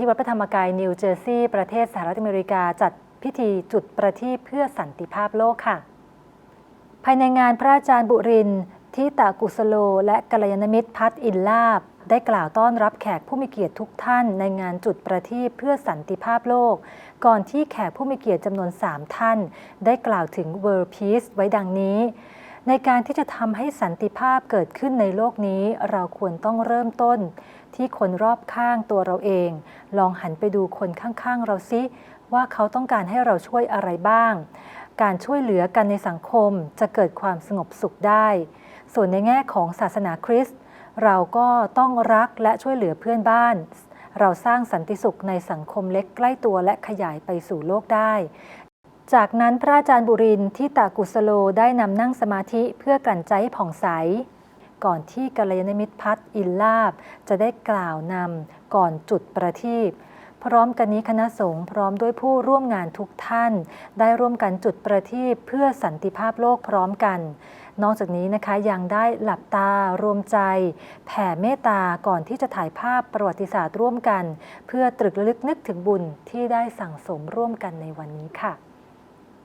ที่วัดพระธรรมกายนิวเจอร์ซีย์ประเทศสหรัฐอเมริกาจัดพิธีจุดประทีปเพื่อสันติภาพโลกค่ะ ภายในงานพระอาจารย์บุรินทร์ที่ตากุสโล และกัลยาณมิตรพัฒอินลาบ ได้กล่าวต้อนรับแขกผู้มีเกียรติทุกท่านในงานจุดประทีปเพื่อสันติภาพโลก ก่อนที่แขกผู้มีเกียรติจำนวน 3 ท่าน ได้กล่าวถึง World Peace ไว้ดังนี้ ในการที่จะทำให้สันติภาพเกิดขึ้นในโลกนี้ เราควรต้องเริ่มต้น ที่คนรอบข้างตัวเราเอง ลองหันไปดูคนข้างๆ เราซิว่าเขาต้องการให้เราช่วยอะไรบ้าง การช่วยเหลือกันในสังคมจะเกิดความสงบสุขได้ ส่วนในแง่ของศาสนาคริสต์เราก็ต้องรักและช่วยเหลือเพื่อนบ้าน เราสร้างสันติสุขในสังคมเล็กใกล้ตัวและขยายไปสู่โลกได้ จากนั้นพระอาจารย์บุรินที่ตากุสโลได้นำนั่งสมาธิเพื่อกลั่นใจให้ผ่องใส ก่อนที่กัลยาณมิตรพัฒอินลาบจะได้กล่าวนำก่อนจุดประทีปพร้อมกันนี้คณะสงฆ์พร้อมด้วยผู้ร่วมงานทุกท่าน ได้ร่วมกันจุดประทีปเพื่อสันติภาพโลกพร้อมกัน นอกจากนี้นะคะยังได้หลับตารวมใจ แผ่เมตตาก่อนที่จะถ่ายภาพประวัติศาสตร์ร่วมกัน เพื่อตรึกระลึกนึกถึงบุญที่ได้สั่งสมร่วมกันในวันนี้ค่ะ